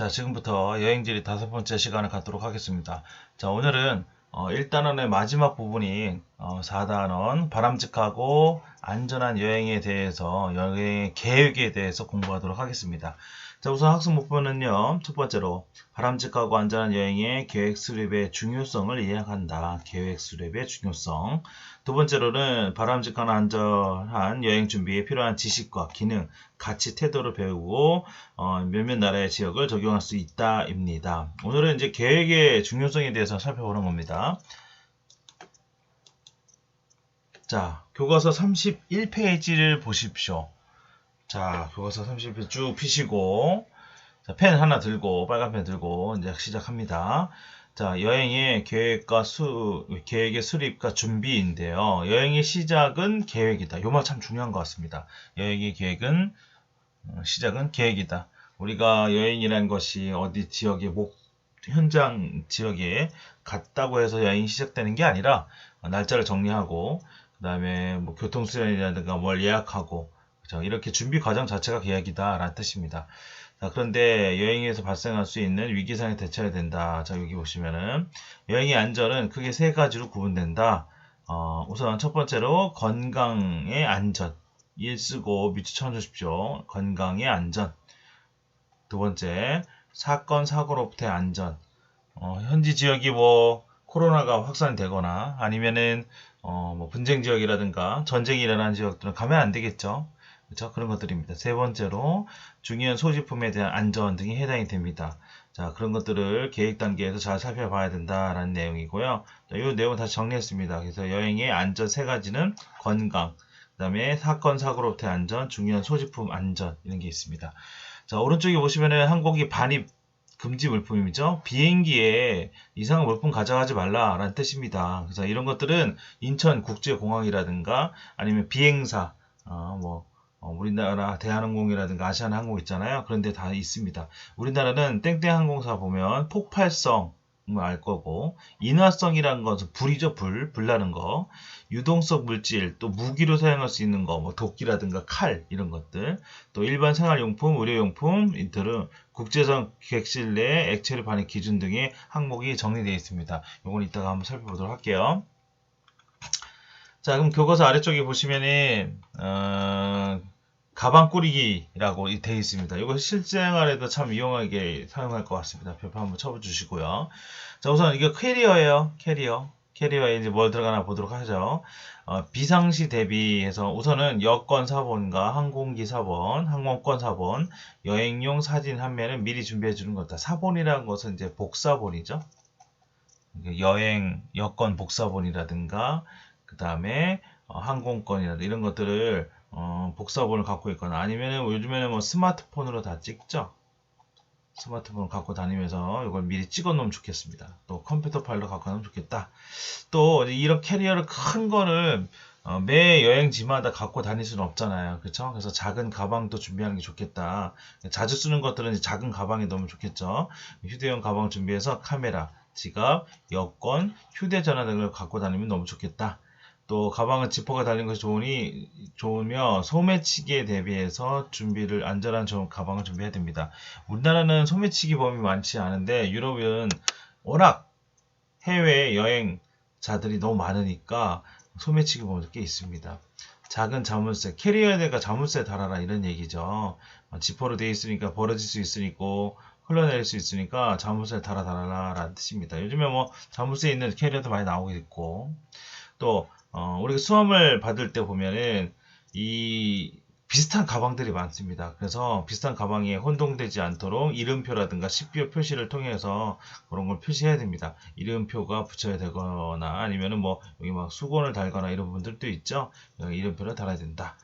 자, 지금부터 여행지리 다섯 번째 시간을 갖도록 하겠습니다. 자, 오늘은 어, 1단원의 마지막 부분인 어, 4단원 바람직하고 안전한 여행에 대해서 여행 계획에 대해서 공부하도록 하겠습니다. 자, 우선 학습 목표는요. 첫 번째로 바람직하고 안전한 여행의 계획 수립의 중요성을 이해한다. 계획 수립의 중요성. 두 번째로는 바람직한 안전한 여행 준비에 필요한 지식과 기능, 가치, 태도를 배우고 어, 몇몇 나라의 지역을 적용할 수 있다입니다. 오늘은 이제 계획의 중요성에 대해서 살펴보는 겁니다. 자, 교과서 31페이지를 보십시오. 자, 교과서 30페이지 쭉 피시고, 자, 펜 하나 들고, 빨간 펜 들고, 이제 시작합니다. 자, 여행의 계획과 수, 계획의 수립과 준비인데요. 여행의 시작은 계획이다. 요 말 참 중요한 것 같습니다. 여행의 계획은, 어, 시작은 계획이다. 우리가 여행이라는 것이 어디 지역의 목, 현장 지역에 갔다고 해서 여행이 시작되는 게 아니라, 어, 날짜를 정리하고, 그 다음에 뭐 교통수단이라든가 뭘 예약하고, 그렇죠? 이렇게 준비 과정 자체가 계획이다 라는 뜻입니다. 자, 그런데 여행에서 발생할 수 있는 위기상에 대처해야 된다. 자, 여기 보시면은 여행의 안전은 크게 세 가지로 구분된다. 어, 우선 첫 번째로 건강의 안전. 일 쓰고 밑에 쳐주십시오. 건강의 안전. 두 번째, 사건, 사고로부터의 안전. 어, 현지 지역이 뭐 코로나가 확산되거나 아니면은 어, 뭐 분쟁 지역이라든가 전쟁이 일어난 지역들은 가면 안 되겠죠. 그렇죠? 그런 것들입니다. 세 번째로 중요한 소지품에 대한 안전 등이 해당이 됩니다. 자, 그런 것들을 계획 단계에서 잘 살펴봐야 된다라는 내용이고요. 자, 이 내용 다시 정리했습니다. 그래서 여행의 안전 세 가지는 건강, 그 다음에 사건, 사고로부터의 안전, 중요한 소지품 안전 이런 게 있습니다. 자, 오른쪽에 보시면은 항공기 반입 금지 물품이죠. 비행기에 이상한 물품 가져가지 말라라는 뜻입니다. 그래서 이런 것들은 인천국제공항이라든가 아니면 비행사, 어, 뭐 어, 우리나라 대한항공이라든가 아시아나항공 있잖아요. 그런데 다 있습니다. 우리나라는 땡땡항공사 보면 폭발성 알 거고 인화성이라는 것은 불이죠 불, 불 나는 거 유동성 물질 또 무기로 사용할 수 있는 거뭐 도끼라든가 칼 이런 것들 또 일반 생활용품 의료용품 인터는 국제선 객실 내 액체를 반입 기준 등의 항목이 정리되어 있습니다. 이건 이따가 한번 살펴보도록 할게요. 자, 그럼 교과서 아래쪽에 보시면은 어, 가방 꾸리기라고 되어 있습니다. 이거 실생활에도 참 이용하게 사용할 것 같습니다. 별표 한번 쳐주시고요. 자, 우선 이게 캐리어예요. 캐리어. 캐리어에 이제 뭘 들어가나 보도록 하죠. 어, 비상시 대비해서 우선은 여권 사본과 항공기 사본, 항공권 사본, 여행용 사진 한 면은 미리 준비해 주는 거다. 사본이라는 것은 이제 복사본이죠. 여행 여권 복사본이라든가 그 다음에 어, 항공권이라든가 이런 것들을 어, 복사본을 갖고 있거나 아니면은 뭐 요즘에는 뭐 스마트폰으로 다 찍죠. 스마트폰을 갖고 다니면서 이걸 미리 찍어 놓으면 좋겠습니다. 또 컴퓨터 파일로 갖고 가면 좋겠다. 또 이런 캐리어를 큰 거를 어, 매 여행지마다 갖고 다닐 수는 없잖아요. 그렇죠? 그래서 작은 가방도 준비하는 게 좋겠다. 자주 쓰는 것들은 작은 가방에 넣으면 좋겠죠. 휴대용 가방 준비해서 카메라, 지갑, 여권, 휴대전화 등을 갖고 다니면 너무 좋겠다. 또 가방은 지퍼가 달린 것이 좋으니 좋으며 소매치기에 대비해서 준비를 안전한 가방을 준비해야 됩니다. 우리나라는 소매치기 범위 많지 않은데 유럽은 워낙 해외 여행자들이 너무 많으니까 소매치기 범위도 꽤 있습니다. 작은 자물쇠, 캐리어에다가 자물쇠 달아라 이런 얘기죠. 지퍼로 되어 있으니까 벌어질 수 있으니까 흘러내릴 수 있으니까 자물쇠 달아 달아라 라는 뜻입니다. 요즘에 뭐 자물쇠 있는 캐리어도 많이 나오고 있고 또 어, 우리가 수험을 받을 때 보면은 이 비슷한 가방들이 많습니다. 그래서 비슷한 가방에 혼동되지 않도록 이름표라든가 식비호 표시를 통해서 그런 걸 표시해야 됩니다. 이름표가 붙여야 되거나 아니면은 뭐 여기 막 수건을 달거나 이런 분들도 있죠. 이름표를 달아야 된다.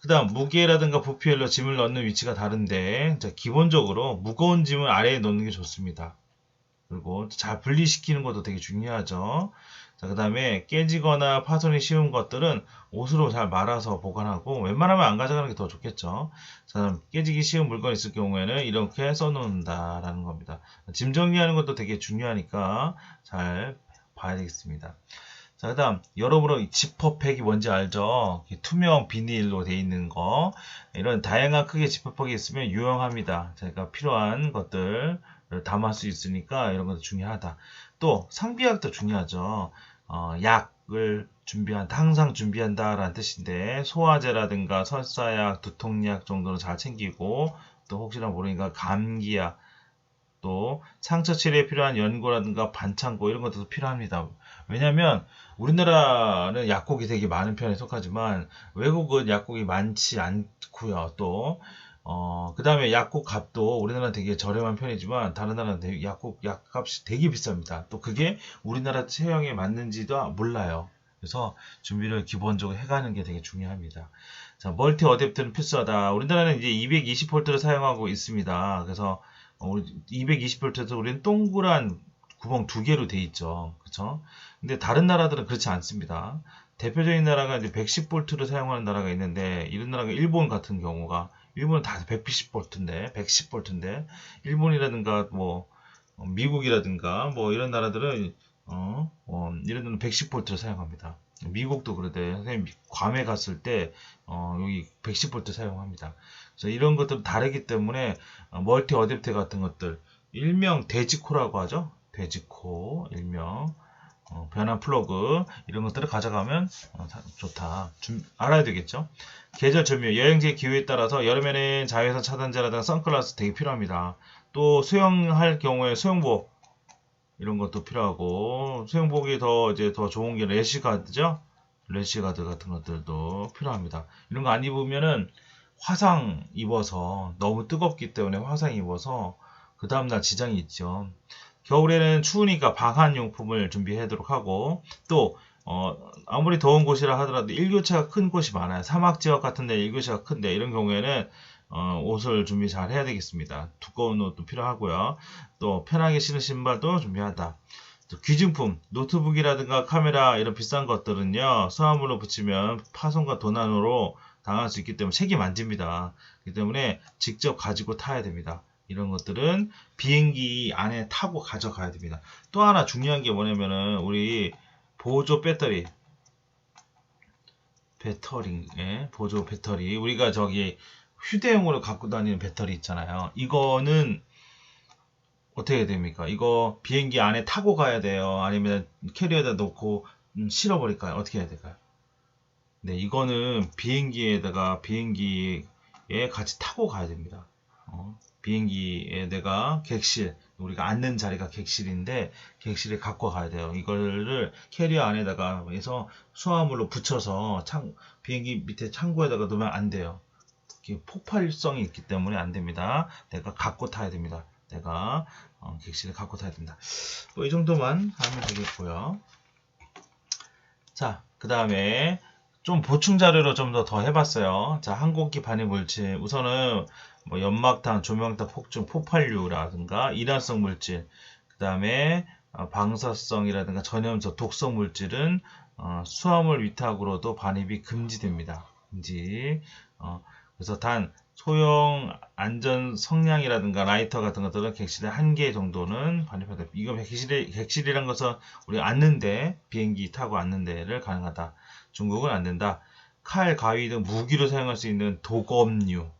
그 다음 무게라든가 부피별로 짐을 넣는 위치가 다른데 자, 기본적으로 무거운 짐을 아래에 넣는 게 좋습니다. 그리고 잘 분리시키는 것도 되게 중요하죠. 자, 그 다음에 깨지거나 파손이 쉬운 것들은 옷으로 잘 말아서 보관하고 웬만하면 안 가져가는 게 더 좋겠죠. 자, 깨지기 쉬운 물건이 있을 경우에는 이렇게 써놓는다라는 겁니다. 짐 정리하는 것도 되게 중요하니까 잘 봐야 되겠습니다. 자, 자, 그 다음, 이 지퍼팩이 뭔지 알죠? 이 투명 비닐로 돼 있는 거. 이런 다양한 크기의 지퍼팩이 있으면 유용합니다. 저희가 필요한 것들을 담을 수 있으니까 이런 것도 중요하다. 또, 상비약도 중요하죠. 어, 약을 준비한다, 항상 준비한다라는 뜻인데, 소화제라든가 설사약, 두통약 정도는 잘 챙기고, 또 혹시나 모르니까 감기약, 또 상처 치료에 필요한 연고라든가 반창고 이런 것도 필요합니다. 왜냐하면 우리나라는 약국이 되게 많은 편에 속하지만 외국은 약국이 많지 않고요. 또 어, 그 다음에 약국 값도 우리나라는 되게 저렴한 편이지만 다른 나라는 되게 약국 약값이 되게 비쌉니다. 또 그게 우리나라 체형에 맞는지도 몰라요. 그래서 준비를 기본적으로 해가는 게 되게 중요합니다. 자, 멀티 어댑터는 필수하다. 우리나라는 이제 220V를 사용하고 있습니다. 그래서 220V에서 우리는 동그란 구멍 두 개로 돼 있죠. 그렇죠? 근데 다른 나라들은 그렇지 않습니다. 대표적인 나라가 이제 110V를 사용하는 나라가 있는데 이런 나라가 일본 같은 경우가 일본은 다 110V인데 110V인데 일본이라든가 뭐 어, 미국이라든가 뭐 이런 나라들은 어, 어 이런 데는 110V를 사용합니다. 미국도 그러대. 선생님 괌에 갔을 때 어, 여기 110V 사용합니다. 그래서 이런 것들 다르기 때문에 어, 멀티 어댑터 같은 것들 일명 돼지코라고 하죠. 돼지코 일명 어, 변환 플러그 이런 것들을 가져가면 어, 좋다. 좀 알아야 되겠죠. 계절 전류 여행지 기후에 따라서 여름에는 자외선 차단제라든가 선글라스 되게 필요합니다. 또 수영할 경우에 수영복 이런 것도 필요하고 수영복이 더 이제 더 좋은 게 래시가드죠. 래시가드 같은 것들도 필요합니다. 이런 거 안 입으면은 화상 입어서 너무 뜨겁기 때문에 화상 입어서 그 다음날 지장이 있죠. 겨울에는 추우니까 방한 용품을 준비하도록 하고 또 어, 아무리 더운 곳이라 하더라도 일교차가 큰 곳이 많아요. 사막 지역 같은 데 일교차가 큰데 이런 경우에는 어, 옷을 준비 잘 해야 되겠습니다. 두꺼운 옷도 필요하고요. 또 편하게 신는 신발도 준비한다. 귀중품, 노트북이라든가 카메라 이런 비싼 것들은요. 수화물로 붙이면 파손과 도난으로 당할 수 있기 때문에 책임 안 집니다. 그렇기 때문에 직접 가지고 타야 됩니다. 이런 것들은 비행기 안에 타고 가져가야 됩니다. 또 하나 중요한 게 뭐냐면은 우리 보조 배터리 배터리 예, 보조 배터리 우리가 저기 휴대용으로 갖고 다니는 배터리 있잖아요. 이거는 어떻게 됩니까? 이거 비행기 안에 타고 가야 돼요. 아니면 캐리어에다 놓고 음, 실어버릴까요? 어떻게 해야 될까요? 네, 이거는 비행기에다가 비행기에 같이 타고 가야 됩니다. 어, 비행기에 내가 객실, 우리가 앉는 자리가 객실인데 객실에 갖고 가야 돼요. 이거를 캐리어 안에다가 해서 수화물로 붙여서 창, 비행기 밑에 창고에다가 놓으면 안 돼요. 폭발성이 있기 때문에 안 됩니다. 내가 갖고 타야 됩니다. 내가 어, 객실에 갖고 타야 된다. 뭐 이 정도만 하면 되겠고요. 자, 그 다음에 좀 보충 자료로 좀 더 더 해봤어요. 자, 항공기 반입 물질. 우선은 뭐 연막탄, 조명탄, 폭중, 폭발류라든가 이란성 물질. 그 다음에 어, 방사성이라든가 전염성, 독성 물질은 어, 수화물 위탁으로도 반입이 금지됩니다. 금지. 어, 그래서 단 소형 안전 성량이라든가 라이터 같은 것들은 객실에 한 개 정도는 반입하다. 이거 객실이, 객실이란 것은 우리 앉는데 비행기 타고 앉는데를 가능하다. 중국은 안 된다. 칼, 가위 등 무기로 사용할 수 있는 도검류,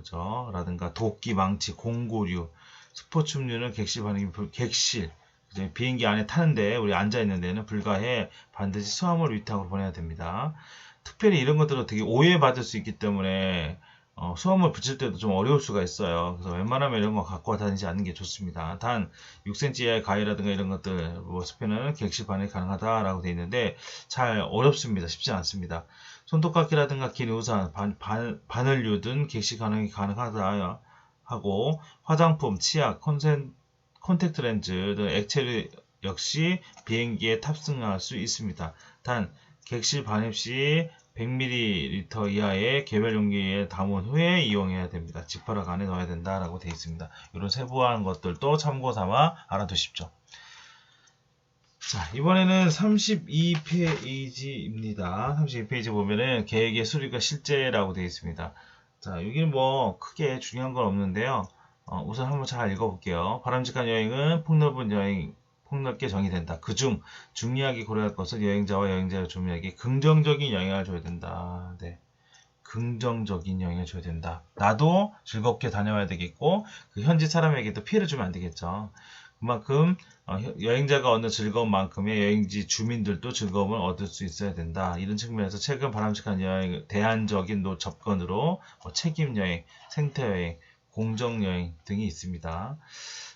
그죠? 라든가 도끼, 망치, 공구류, 스포츠류는 객실 반응이 불, 객실, 그죠? 비행기 안에 타는데 우리 앉아 있는 데는 불가해 반드시 수화물 위탁으로 보내야 됩니다. 특별히 이런 것들은 되게 오해받을 수 있기 때문에 어, 수화물 붙일 때도 좀 어려울 수가 있어요. 그래서 웬만하면 이런 거 갖고 다니지 않는 게 좋습니다. 단 6cm 이하의 가위라든가 이런 것들 뭐 스페는 객실 반응이 가능하다라고 되어 있는데 잘 어렵습니다. 쉽지 않습니다. 손톱깎이라든가 긴 우산, 반, 반, 바늘류 등 객실 가능이 가능하다 하고 화장품, 치약, 콘센, 콘택트 렌즈 등 액체를 역시 비행기에 탑승할 수 있습니다. 단 객실 반입 시 100ml 이하의 개별 용기에 담은 후에 이용해야 됩니다. 지퍼락 안에 넣어야 된다라고 되어 있습니다. 이런 세부한 것들도 참고 삼아 알아두십시오. 자, 이번에는 32페이지입니다. 32페이지 보면은 계획의 수리가 실제라고 되어 있습니다. 자, 여기는 뭐 크게 중요한 건 없는데요. 어, 우선 한번 잘 읽어볼게요. 바람직한 여행은 폭넓은 여행, 폭넓게 정의된다. 그중 중요하게 고려할 것은 여행자와 여행자의 조명에게 긍정적인 영향을 줘야 된다. 네. 긍정적인 영향을 줘야 된다. 나도 즐겁게 다녀와야 되겠고 그 현지 사람에게도 피해를 주면 안 되겠죠. 그만큼 어, 여행자가 얻는 즐거움만큼의 여행지 주민들도 즐거움을 얻을 수 있어야 된다. 이런 측면에서 최근 바람직한 여행, 대안적인 노 접근으로 뭐 책임 여행, 생태 여행, 공정 여행 등이 있습니다.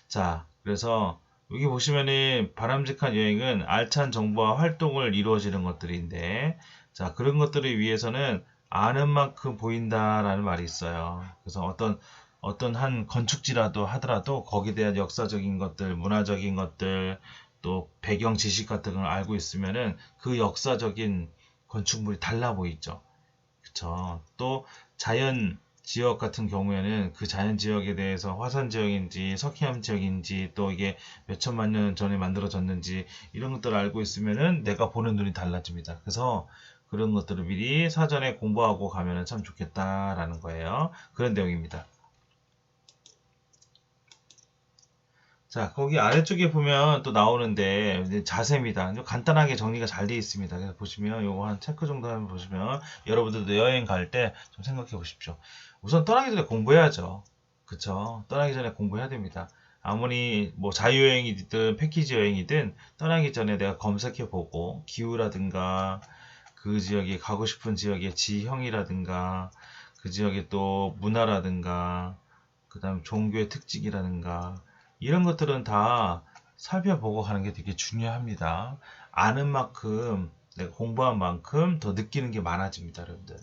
자, 그래서 여기 보시면은 바람직한 여행은 알찬 정보와 활동을 이루어지는 것들인데, 자, 그런 것들을 위해서는 아는 만큼 보인다라는 말이 있어요. 그래서 어떤 어떤 한 건축지라도 하더라도 거기에 대한 역사적인 것들, 문화적인 것들, 또 배경 지식 같은 걸 알고 있으면은 그 역사적인 건축물이 달라 보이죠. 그쵸. 또 자연 지역 같은 경우에는 그 자연 지역에 대해서 화산 지역인지 석회암 지역인지 또 이게 몇 천만 년 전에 만들어졌는지 이런 것들을 알고 있으면은 내가 보는 눈이 달라집니다. 그래서 그런 것들을 미리 사전에 공부하고 가면은 참 좋겠다라는 거예요. 그런 내용입니다. 자, 거기 아래쪽에 보면 또 나오는데 자세입니다. 간단하게 정리가 잘 되어 있습니다. 그래서 보시면 요거 한 체크 정도 하면 보시면 여러분들도 여행 갈 때 좀 생각해 보십시오. 우선 떠나기 전에 공부해야죠. 그쵸? 떠나기 전에 공부해야 됩니다. 아무리 뭐 자유여행이든 패키지 여행이든 떠나기 전에 내가 검색해 보고 기후라든가 그 지역에 가고 싶은 지역의 지형이라든가 그 지역의 또 문화라든가 그 다음 종교의 특징이라든가 이런 것들은 다 살펴보고 하는 게 되게 중요합니다. 아는 만큼 내가 공부한 만큼 더 느끼는 게 많아집니다, 여러분들.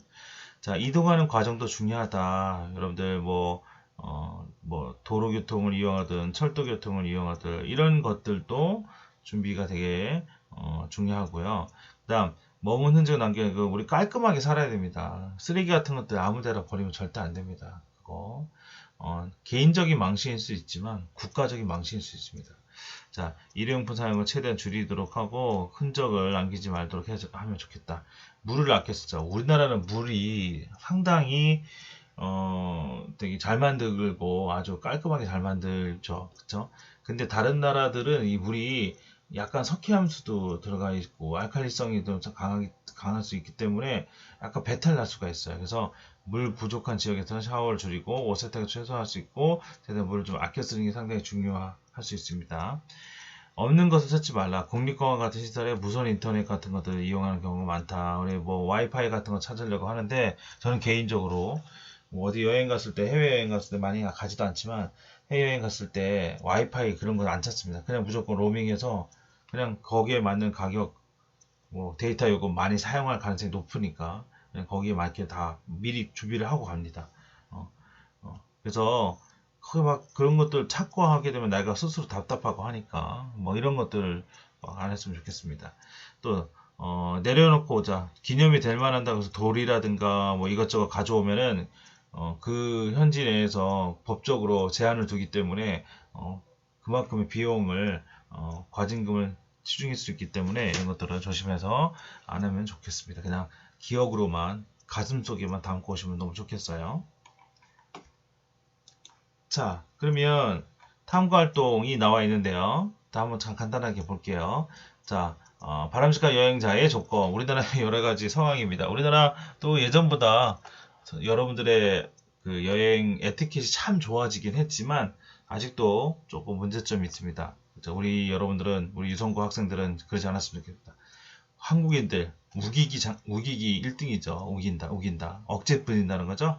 자, 이동하는 과정도 중요하다. 여러분들 뭐, 어, 뭐, 도로교통을 이용하든 철도교통을 이용하든 이런 것들도 준비가 되게 어, 중요하고요. 그 다음, 머문 흔적을 남기고 우리 깔끔하게 살아야 됩니다. 쓰레기 같은 것들 아무 데나 버리면 절대 안 됩니다. 그거. 어, 개인적인 망신일 수 있지만 국가적인 망신일 수 있습니다. 자, 일회용품 사용을 최대한 줄이도록 하고 흔적을 남기지 말도록 해, 하면 좋겠다. 물을 아껴 쓰자. 우리나라는 물이 상당히 어, 되게 잘 만들고 아주 깔끔하게 잘 만들죠. 그쵸? 근데 다른 나라들은 이 물이 약간 석회암수도 들어가 있고 알칼리성이 좀 강하게, 강할 수 있기 때문에 약간 배탈 날 수가 있어요. 그래서 물 부족한 지역에서는 샤워를 줄이고 옷 세탁을 최소화할 수 있고 제대로 물을 좀 아껴 쓰는 게 상당히 중요할 수 있습니다. 없는 것을 찾지 말라. 국립공원 같은 시설에 무선 인터넷 같은 것들을 이용하는 경우가 많다. 우리 뭐 와이파이 같은 거 찾으려고 하는데 저는 개인적으로 뭐 어디 여행 갔을 때 해외여행 갔을 때 많이 가지도 않지만 해외여행 갔을 때 와이파이 그런 건 안 찾습니다. 그냥 무조건 로밍해서 그냥 거기에 맞는 가격 뭐 데이터 요금 많이 사용할 가능성이 높으니까 거기에 맞게 다 미리 준비를 하고 갑니다. 어, 어, 그래서 막 그런 것들 찾고 하게 되면 내가 스스로 답답하고 하니까 뭐 이런 것들 안 했으면 좋겠습니다. 또 어, 내려놓고 오자 기념이 될 만한다고 해서 돌이라든가 뭐 이것저것 가져오면은 어, 그 현지 내에서 법적으로 제한을 두기 때문에 어, 그만큼의 비용을 어, 과징금을 치중할 수 있기 때문에 이런 것들을 조심해서 안 하면 좋겠습니다. 그냥 기억으로만 가슴속에만 담고 오시면 너무 좋겠어요. 자, 그러면 탐구 활동이 나와 있는데요. 한번 참 간단하게 볼게요. 자, 어, 바람직한 여행자의 조건. 우리나라의 여러 가지 상황입니다. 우리나라 또 예전보다 여러분들의 그 여행 에티켓이 참 좋아지긴 했지만 아직도 조금 문제점이 있습니다. 우리 여러분들은 우리 유성고 학생들은 그러지 않았으면 좋겠다. 한국인들 우기기 장, 우기기 1등이죠. 우긴다, 우긴다. 억제 뿐인다는 거죠.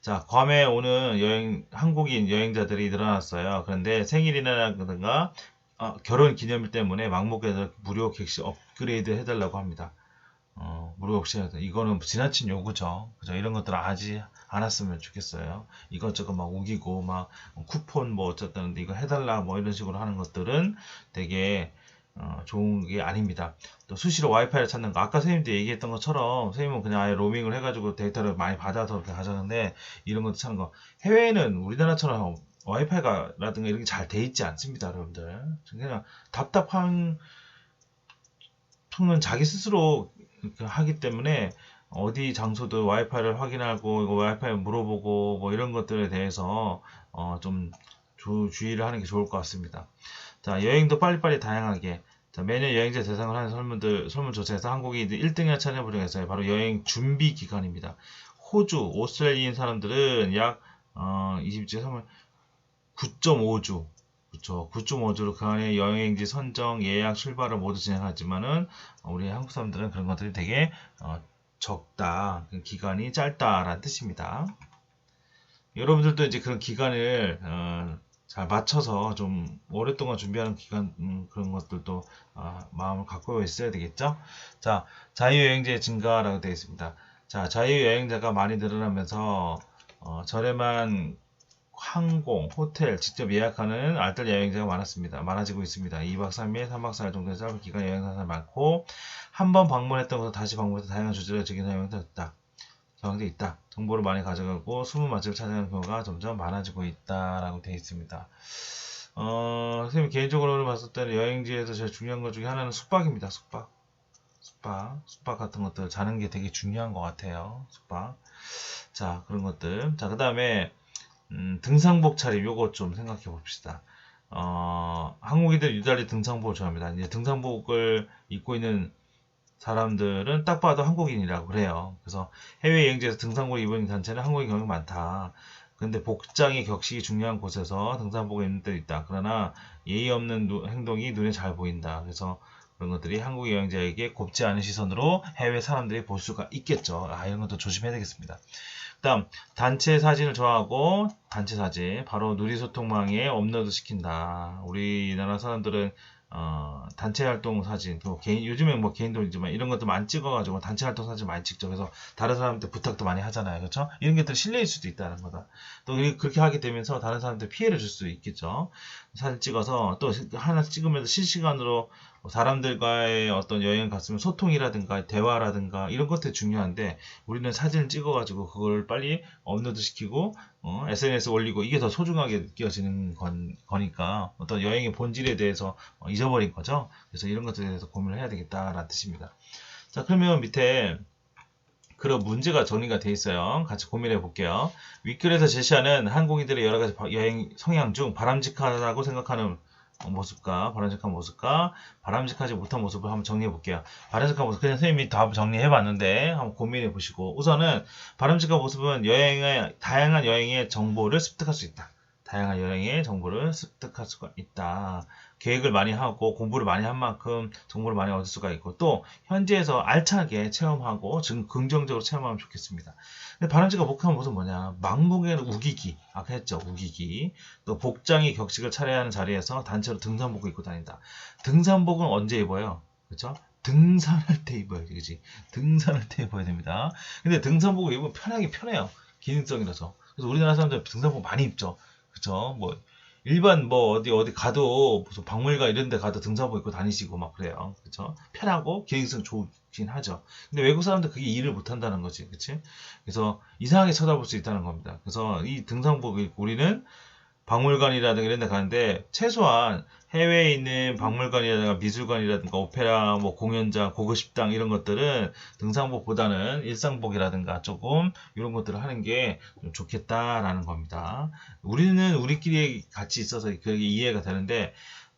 자, 괌에 오는 여행, 한국인 여행자들이 늘어났어요. 그런데 생일이나든가 어, 결혼 기념일 때문에 망목에서 무료 객실 업그레이드 해달라고 합니다. 어, 무료 객실 이거는 지나친 요구죠. 그죠? 이런 것들 하지 않았으면 좋겠어요. 이것저것 막 우기고 막 쿠폰 뭐 어쨌든 이거 해달라 뭐 이런 식으로 하는 것들은 되게 어, 좋은 게 아닙니다. 또 수시로 와이파이를 찾는 거. 아까 선생님도 얘기했던 것처럼 선생님은 그냥 아예 로밍을 해가지고 데이터를 많이 받아서 이렇게 하자는데 이런 것도 찾는 거. 해외에는 우리나라처럼 와이파이가 라든가 이렇게 잘 돼 있지 않습니다, 여러분들. 그냥 답답한 통은 자기 스스로 하기 때문에 어디 장소도 와이파이를 확인하고 이거 와이파이 물어보고 뭐 이런 것들에 대해서 어, 좀 주, 주의를 하는 게 좋을 것 같습니다. 자, 여행도 빨리빨리 다양하게. 자, 매년 여행자 대상을 하는 설문들, 설문조사에서 한국이 1등을 차지하고 있어요. 바로 여행 준비 기간입니다. 호주, 오스트레일리인 사람들은 약, 어, 20주, 3월, 9.5주. 그쵸. 9.5주로 그 안에 여행지 선정, 예약, 출발을 모두 진행하지만은, 우리 한국 사람들은 그런 것들이 되게, 어, 적다. 그 기간이 짧다라는 뜻입니다. 여러분들도 이제 그런 기간을, 어, 잘 맞춰서 좀 오랫동안 준비하는 기간 음, 그런 것들도 아, 마음을 갖고 있어야 되겠죠. 자 자유여행자 증가라고 되어 있습니다. 자 자유여행자가 많이 늘어나면서 어, 저렴한 항공, 호텔 직접 예약하는 알뜰 여행자가 많았습니다. 많아지고 있습니다. 2박 3일, 3박 4일 정도의 짧은 기간 여행사가 많고 한 번 방문했던 곳에 다시 방문해서 다양한 주제를 즐기는 여행자가 있다. 경향돼 있다. 정보를 많이 가져가고 숨은 맛집을 찾아가는 경우가 점점 많아지고 있다라고 되어 있습니다. 어, 선생님 개인적으로 봤을 때는 여행지에서 제일 중요한 것 중에 하나는 숙박입니다. 숙박. 숙박. 숙박 같은 것들 자는 게 되게 중요한 것 같아요. 숙박. 자, 그런 것들. 자, 그 다음에 음, 등산복 차림 요거 좀 생각해 봅시다. 어, 한국인들 유달리 등산복을 좋아합니다. 이제 등산복을 입고 있는 사람들은 딱 봐도 한국인이라고 그래요. 그래서 해외 여행지에서 등산복 입은 단체는 한국인 경우가 많다. 근데 복장의 격식이 중요한 곳에서 등산복을 입는 때도 있다. 그러나 예의 없는 누, 행동이 눈에 잘 보인다. 그래서 그런 것들이 한국 여행자에게 곱지 않은 시선으로 해외 사람들이 볼 수가 있겠죠. 아, 이런 것도 조심해야 되겠습니다. 다음 단체 사진을 좋아하고 단체 사진 바로 누리소통망에 업로드 시킨다. 우리나라 사람들은 어, 단체 활동 사진, 또 개인, 요즘에 뭐 개인도이지만 이런 것도 많이 찍어가지고 단체 활동 사진 많이 찍죠. 그래서 다른 사람한테 부탁도 많이 하잖아요. 그렇죠? 이런 것들 실례일 수도 있다는 거다. 또 그렇게 하게 되면서 다른 사람한테 피해를 줄 수 있겠죠. 사진 찍어서 또 하나 찍으면서 실시간으로 사람들과의 어떤 여행 갔으면 소통이라든가 대화라든가 이런 것들이 중요한데 우리는 사진을 찍어가지고 그걸 빨리 업로드 시키고 어, SNS 올리고 이게 더 소중하게 느껴지는 건, 거니까 어떤 여행의 본질에 대해서 어, 잊어버린 거죠. 그래서 이런 것들에 대해서 고민을 해야 되겠다라는 뜻입니다. 자 그러면 밑에 그런 문제가 정리가 돼 있어요. 같이 고민해 볼게요. 위클에서 제시하는 한국인들의 여러 가지 여행 성향 중 바람직하다고 생각하는 모습과 바람직한 모습과 바람직하지 못한 모습을 한번 정리해 볼게요. 바람직한 모습 그냥 선생님이 다 정리해 봤는데 한번 고민해 보시고 우선은 바람직한 모습은 여행의 다양한 여행의 정보를 습득할 수 있다. 다양한 여행의 정보를 습득할 수가 있다. 계획을 많이 하고 공부를 많이 한 만큼 정보를 많이 얻을 수가 있고 또 현지에서 알차게 체험하고 즉 긍정적으로 체험하면 좋겠습니다. 근데 바람직한 목표한 모습은 뭐냐? 망국에는 우기기 아까 했죠 우기기 또 복장이 격식을 차려야 하는 자리에서 단체로 등산복을 입고 다닌다. 등산복은 언제 입어요? 그렇죠? 등산할 때 입어야지, 그지? 등산할 때 입어야 됩니다. 근데 등산복을 입으면 편하게 편해요. 기능성이라서. 그래서 우리나라 사람들 등산복 많이 입죠. 그쵸? 뭐, 일반 뭐 어디 어디 가도 무슨 박물관 이런 데 가도 등산복 입고 다니시고 막 그래요. 그쵸? 편하고 기능성 좋긴 하죠. 근데 외국 사람들 그게 일을 못 한다는 거지. 그치? 그래서 이상하게 쳐다볼 수 있다는 겁니다. 그래서 이 등산복을 입고 우리는 박물관이라든가 이런 데 가는데 최소한 해외에 있는 박물관이라든가 미술관이라든가 오페라 뭐 공연장 고급 식당 이런 것들은 등산복보다는 일상복이라든가 조금 이런 것들을 하는 게좀 좋겠다라는 겁니다. 우리는 우리끼리 같이 있어서 그게 이해가 되는데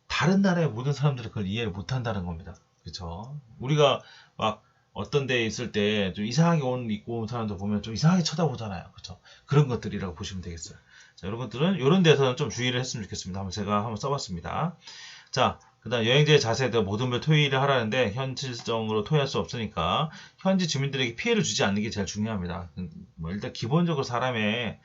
다른 나라의 모든 사람들은 그걸 이해를 못 한다는 겁니다. 그렇죠? 우리가 막 어떤 데에 있을 때 좀 이상하게 옷 입고 온 사람들 보면 좀 이상하게 쳐다보잖아요. 그렇죠? 그런 것들이라고 보시면 되겠어요. 자, 것들은 이런 데서는 좀 주의를 했으면 좋겠습니다. 한번 제가 한번 써봤습니다. 자, 그 다음 여행지의 자세에 대해 모든 걸 토의를 하라는데 현실적으로 토의할 수 없으니까 현지 주민들에게 피해를 주지 않는 게 제일 중요합니다. 뭐 일단 기본적으로 사람의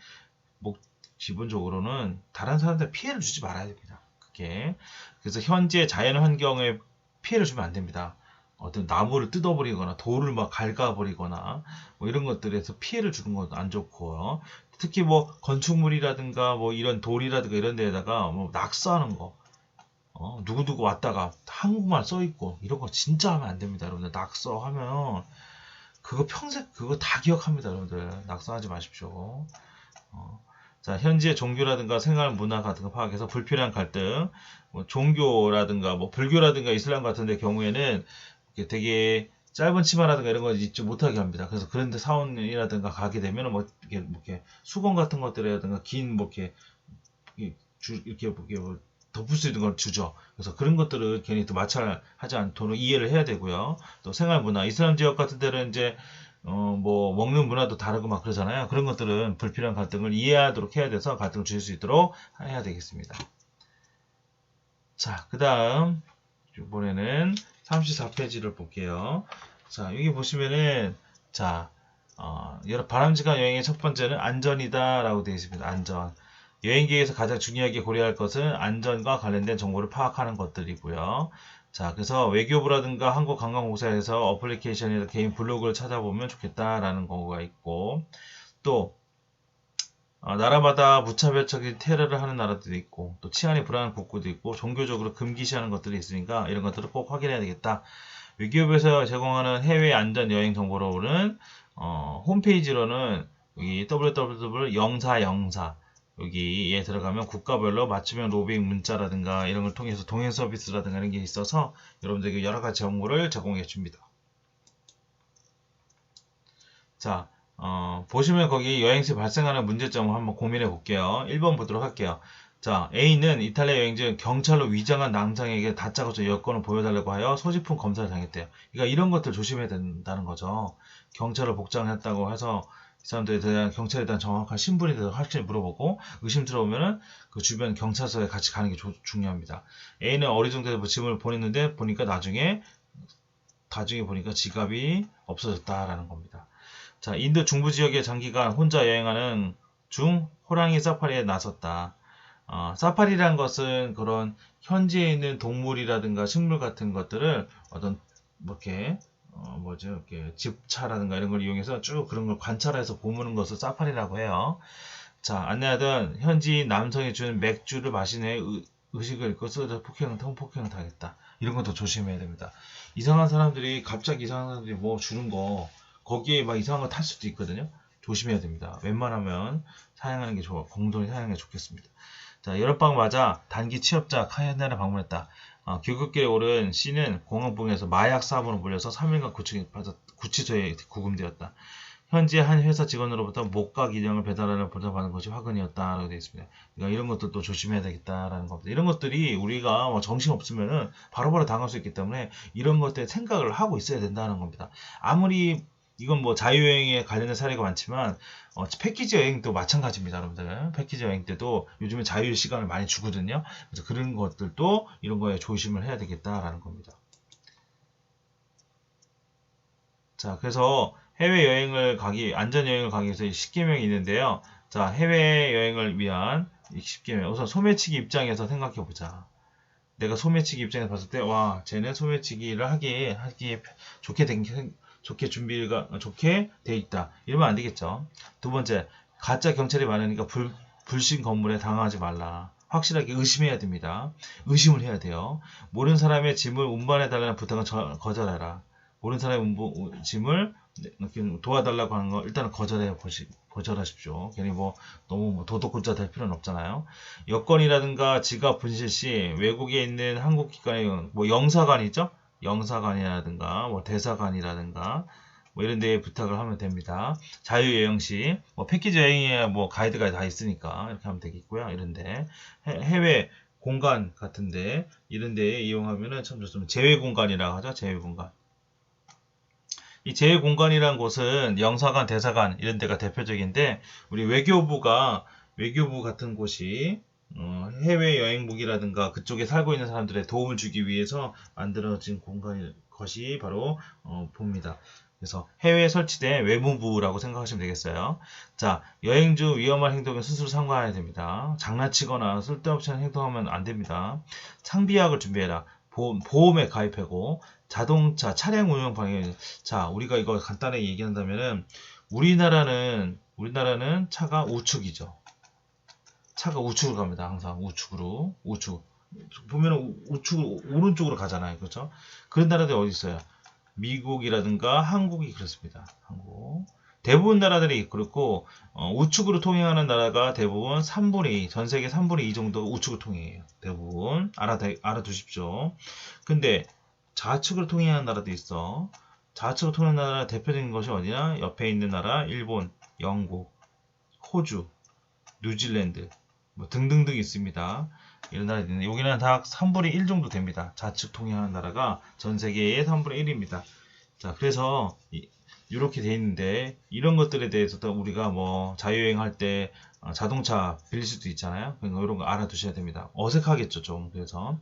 목 기본적으로는 다른 사람들 피해를 주지 말아야 됩니다. 그게 그래서 현지의 자연 환경에 피해를 주면 안 됩니다. 어떤 나무를 뜯어버리거나 돌을 막 갉아버리거나 뭐 이런 것들에서 피해를 주는 건 안 좋고요. 특히 뭐 건축물이라든가 뭐 이런 돌이라든가 이런 데에다가 뭐 낙서하는 거 어, 누구누구 왔다가 한국말 써 있고 이런 거 진짜 하면 안 됩니다, 여러분들. 낙서하면 그거 평생 그거 다 기억합니다, 여러분들. 낙서하지 마십시오. 어. 자, 현지의 종교라든가 생활 문화 같은 거 파악해서 불필요한 갈등, 뭐 종교라든가 뭐 불교라든가 이슬람 같은 데 경우에는 되게 짧은 치마라든가 이런 거 입지 못하게 합니다. 그래서 그런데 사원이라든가 가게 되면 뭐 이렇게, 뭐 이렇게 수건 같은 것들이라든가 긴 뭐 이렇게 줄 이렇게 뭐, 이렇게 뭐 덮을 수 있는 걸 주죠. 그래서 그런 것들을 괜히 또 마찰하지 않도록 이해를 해야 되고요. 또 생활 문화, 이슬람 지역 같은 데는 이제 어, 뭐, 먹는 문화도 다르고 막 그러잖아요. 그런 것들은 불필요한 갈등을 이해하도록 해야 돼서 갈등을 줄일 수 있도록 해야 되겠습니다. 자, 그 다음, 이번에는 34페이지를 볼게요. 자, 여기 보시면은, 자, 어, 바람직한 여행의 첫 번째는 안전이다 라고 되어 있습니다. 안전. 여행 계획에서 가장 중요하게 고려할 것은 안전과 관련된 정보를 파악하는 것들이고요. 자, 그래서 외교부라든가 한국관광공사에서 어플리케이션이나 개인 블로그를 찾아보면 좋겠다라는 거가 있고, 또, 어, 나라마다 무차별적인 테러를 하는 나라들도 있고, 또 치안이 불안한 국가도 있고, 종교적으로 금기시하는 것들이 있으니까 이런 것들을 꼭 확인해야 되겠다. 외교부에서 제공하는 해외 안전 여행 정보로는, 어, 홈페이지로는 여기 www 영사 영사 여기에 들어가면 국가별로 맞춤형 로빙 문자라든가 이런 걸 통해서 동행 서비스라든가 이런 게 있어서 여러분들에게 여러 가지 정보를 제공해 줍니다. 자, 어, 보시면 거기 여행 시 발생하는 문제점을 한번 고민해 볼게요. 1번 보도록 할게요. 자, A는 이탈리아 여행 중 경찰로 위장한 남성에게 다짜고짜 여권을 보여달라고 하여 소지품 검사를 당했대요. 그러니까 이런 것들 조심해야 된다는 거죠. 경찰을 복장했다고 해서 이 사람들에 대한 경찰에 대한 정확한 신분에 대해서 확실히 물어보고 의심스러우면은 그 주변 경찰서에 같이 가는 게 조- 중요합니다. A는 어리둥절해서 짐을 보냈는데 보니까 나중에 나중에 보니까 지갑이 없어졌다라는 겁니다. 자, 인도 중부 지역에 장기간 혼자 여행하는 중 호랑이 사파리에 나섰다. 어, 사파리란 것은 그런 현지에 있는 동물이라든가 식물 같은 것들을 어떤 뭐 이렇게 어, 뭐죠? 이렇게 집차라든가 이런 걸 이용해서 쭉 그런 걸 관찰해서 보는 것을 사파리라고 해요. 자, 안내하던 현지 남성이 준 맥주를 마신 후에 의- 의식을 잃고 쓰러져 폭행, 통폭행을 당했다. 이런 것도 조심해야 됩니다. 이상한 사람들이 갑자기 이상한 사람들이 뭐 주는 거 거기에 막 이상한 거 탈 수도 있거든요. 조심해야 됩니다. 웬만하면 사용하는 게 좋아. 공동이 사용하는 게 좋겠습니다. 자, 여름방 맞아 단기 취업자 카야나를 방문했다. 어, 귀국길에 오른 C는 공항봉에서 마약 사범으로 몰려서 3일간 구치, 구치소에 구금되었다. 현재 한 회사 직원으로부터 목각 인형을 배달하는 보장받은 것이 화근이었다 라고 되어 있습니다. 그러니까 이런 것들도 조심해야 되겠다라는 겁니다. 이런 것들이 우리가 뭐 정신 없으면은 바로바로 당할 수 있기 때문에 이런 것들 생각을 하고 있어야 된다는 겁니다. 아무리 이건 뭐 자유여행에 관련된 사례가 많지만 어, 패키지 여행도 마찬가지입니다, 여러분들. 패키지 여행 때도 요즘에 자유 시간을 많이 주거든요. 그래서 그런 것들도 이런 거에 조심을 해야 되겠다라는 겁니다. 자, 그래서 해외 여행을 가기, 안전 여행을 가기 위해서 10개명이 있는데요. 자, 해외 여행을 위한 10개명. 우선 소매치기 입장에서 생각해 보자. 내가 소매치기 입장에서 봤을 때, 와, 쟤는 소매치기를 하기에, 하기에 좋게 된, 게- 좋게 준비가, 좋게 돼 있다. 이러면 안 되겠죠. 두 번째, 가짜 경찰이 많으니까 불, 불신 건물에 당하지 말라. 확실하게 의심해야 됩니다. 의심을 해야 돼요. 모르는 사람의 짐을 운반해달라는 부탁은 저- 거절해라. 모르는 사람의 운부- 짐을 도와달라고 하는 거 일단은 거절해 보시, 거절하십시오. 괜히 뭐 너무 뭐 도덕군자 될 필요는 없잖아요. 여권이라든가 지갑 분실 시 외국에 있는 한국 기관의 뭐 영사관 있죠? 영사관이라든가 뭐 대사관이라든가 뭐 이런 데에 부탁을 하면 됩니다. 자유 여행 시 뭐 패키지 여행에 뭐 가이드가 다 있으니까 이렇게 하면 되겠고요. 이런데 해- 해외 공간 같은데 이런 데에 이용하면은 참 좋습니다. 제외 공간이라고 하죠. 제외 공간. 이 제외 공간이란 곳은 영사관, 대사관 이런 데가 대표적인데 우리 외교부가 외교부 같은 곳이 어, 해외 여행국이라든가 그쪽에 살고 있는 사람들의 도움을 주기 위해서 만들어진 공간이 것이 바로 어, 봅니다. 그래서 해외에 설치된 외무부라고 생각하시면 되겠어요. 자, 여행 중 위험한 행동에 스스로 상관해야 됩니다. 장난치거나 쓸데없이 행동하면 안 됩니다. 창비약을 준비해라. 보험, 보험에 가입하고 자동차 차량 운영 방향. 자, 우리가 이거 간단하게 얘기한다면은 우리나라는 우리나라는 차가 우측이죠. 차가 우측으로 갑니다. 항상 우측으로 우측. 보면은 우측으로 오른쪽으로 가잖아요. 그렇죠? 그런 나라들이 어디 있어요? 미국이라든가 한국이 그렇습니다. 한국. 대부분 나라들이 그렇고 어, 우측으로 통행하는 나라가 대부분 3분의 2, 전 세계 3분의 2 정도가 우측으로 통행해요. 대부분 알아 알아두십시오. 근데 좌측으로 통행하는 나라도 있어. 좌측으로 통행하는 나라 대표적인 것이 어디냐? 옆에 있는 나라 일본, 영국, 호주, 뉴질랜드 뭐 등등등 있습니다. 이런 나라 있는데 여기는 다 3분의 1 정도 됩니다. 좌측 통행하는 나라가 전 세계의 3분의 1입니다. 자, 그래서 이, 이렇게 돼 있는데 이런 것들에 대해서도 우리가 뭐 자유여행할 때 어, 자동차 빌릴 수도 있잖아요. 그러니까 이런 거 알아두셔야 됩니다. 어색하겠죠, 좀. 그래서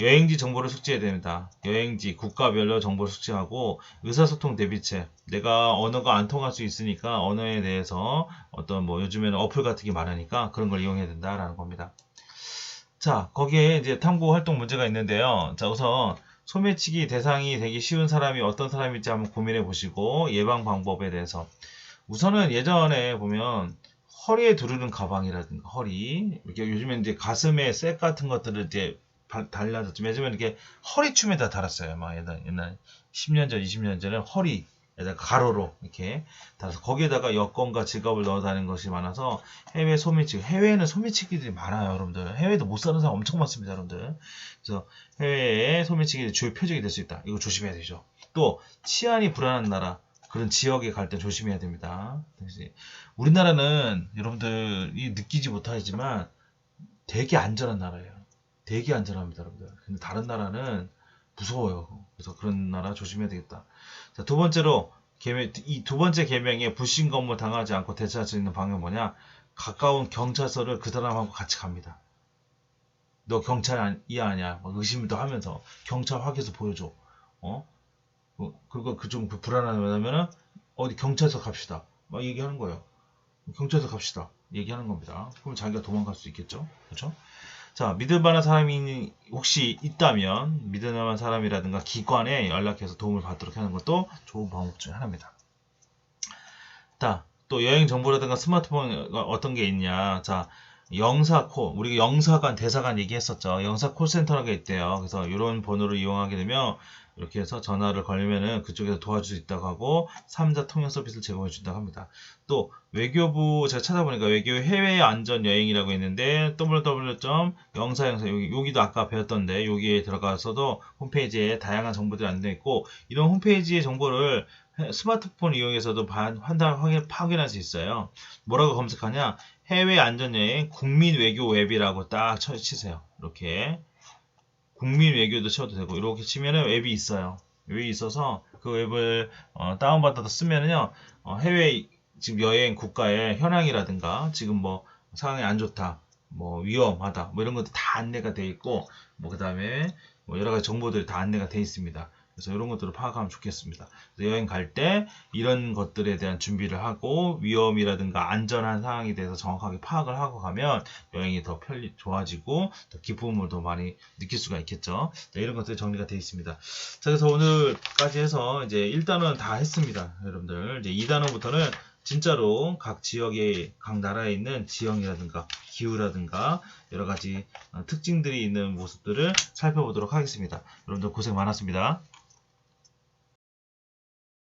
여행지 정보를 숙지해야 됩니다. 여행지 국가별로 정보를 숙지하고 의사소통 대비책. 내가 언어가 안 통할 수 있으니까 언어에 대해서 어떤 뭐 요즘에는 어플 같은 게 많으니까 그런 걸 이용해야 된다라는 겁니다. 자, 거기에 이제 탐구 활동 문제가 있는데요. 자, 우선 소매치기 대상이 되기 쉬운 사람이 어떤 사람일지 한번 고민해 보시고 예방 방법에 대해서 우선은 예전에 보면 허리에 두르는 가방이라든가 허리 이렇게 요즘에 이제 가슴에 색 같은 것들을 이제 바- 달라졌죠. 요즘에 이렇게 허리춤에다 달았어요. 막 옛날 옛날 10년 전, 20년 전에 허리에다 가로로 이렇게 달아서 거기에다가 여권과 지갑을 넣어 다니는 것이 많아서 해외 소매치기 해외에는 소매치기들이 많아요, 여러분들. 해외도 못 사는 사람 엄청 많습니다, 여러분들. 그래서 해외에 소매치기 주요 표적이 될 수 있다. 이거 조심해야 되죠. 또 치안이 불안한 나라 그런 지역에 갈 때 조심해야 됩니다. 우리나라는 여러분들이 느끼지 못하지만 되게 안전한 나라예요. 되게 안전합니다, 여러분들. 근데 다른 나라는 무서워요. 그래서 그런 나라 조심해야 되겠다. 자, 두 번째로 이 두 번째 계명에 불신 검문 당하지 않고 대처할 수 있는 방법은 뭐냐? 가까운 경찰서를 그 사람하고 같이 갑니다. 너 경찰이 아니야? 막 의심도 하면서 경찰 확인서 보여줘. 어? 어, 그거 그좀 불안하면 왜냐면은 어디 경찰서 갑시다. 막 얘기하는 거예요. 경찰서 갑시다. 얘기하는 겁니다. 그럼 자기가 도망갈 수 있겠죠? 그렇죠? 자, 믿을 만한 사람이 혹시 있다면 믿을 만한 사람이라든가 기관에 연락해서 도움을 받도록 하는 것도 좋은 방법 중에 하나입니다. 자, 또 여행 정보라든가 스마트폰 어떤 게 있냐? 자, 영사콜, 우리가 영사관, 대사관 얘기했었죠. 영사 콜센터라는 게 있대요. 그래서 이런 번호를 이용하게 되면 이렇게 해서 전화를 걸면은 그쪽에서 도와줄 수 있다고 하고 3자 통역 서비스를 제공해 준다고 합니다. 또 외교부 제가 찾아보니까 외교 해외 안전 여행이라고 있는데 www.영사 영사 여기 여기도 아까 배웠던데 여기에 들어가서도 홈페이지에 다양한 정보들이 안되어 있고 이런 홈페이지의 정보를 스마트폰 이용해서도 판단 확인 확인할 수 있어요. 뭐라고 검색하냐? 해외 안전여행 국민 외교 웹이라고 딱 치세요. 이렇게 국민 외교도 쳐도 되고 이렇게 치면은 웹이 있어요. 웹이 있어서 그 웹을 어, 다운받아서 쓰면은요 어, 해외 지금 여행 국가의 현황이라든가 지금 뭐 상황이 안 좋다, 뭐 위험하다, 뭐 이런 것도 다 안내가 돼 있고 뭐 그다음에 뭐 여러 가지 정보들이 다 안내가 돼 있습니다. 그래서 이런 것들을 파악하면 좋겠습니다. 여행 갈 때 이런 것들에 대한 준비를 하고 위험이라든가 안전한 상황에 대해서 정확하게 파악을 하고 가면 여행이 더 편리 좋아지고 더 기쁨을 더 많이 느낄 수가 있겠죠. 자, 이런 것들이 정리가 되어 있습니다. 자, 그래서 오늘까지 해서 이제 1단원 다 했습니다. 여러분들 이제 2단원부터는 진짜로 각 지역의 각 나라에 있는 지형이라든가 기후라든가 여러 가지 어, 특징들이 있는 모습들을 살펴보도록 하겠습니다. 여러분들 고생 많았습니다.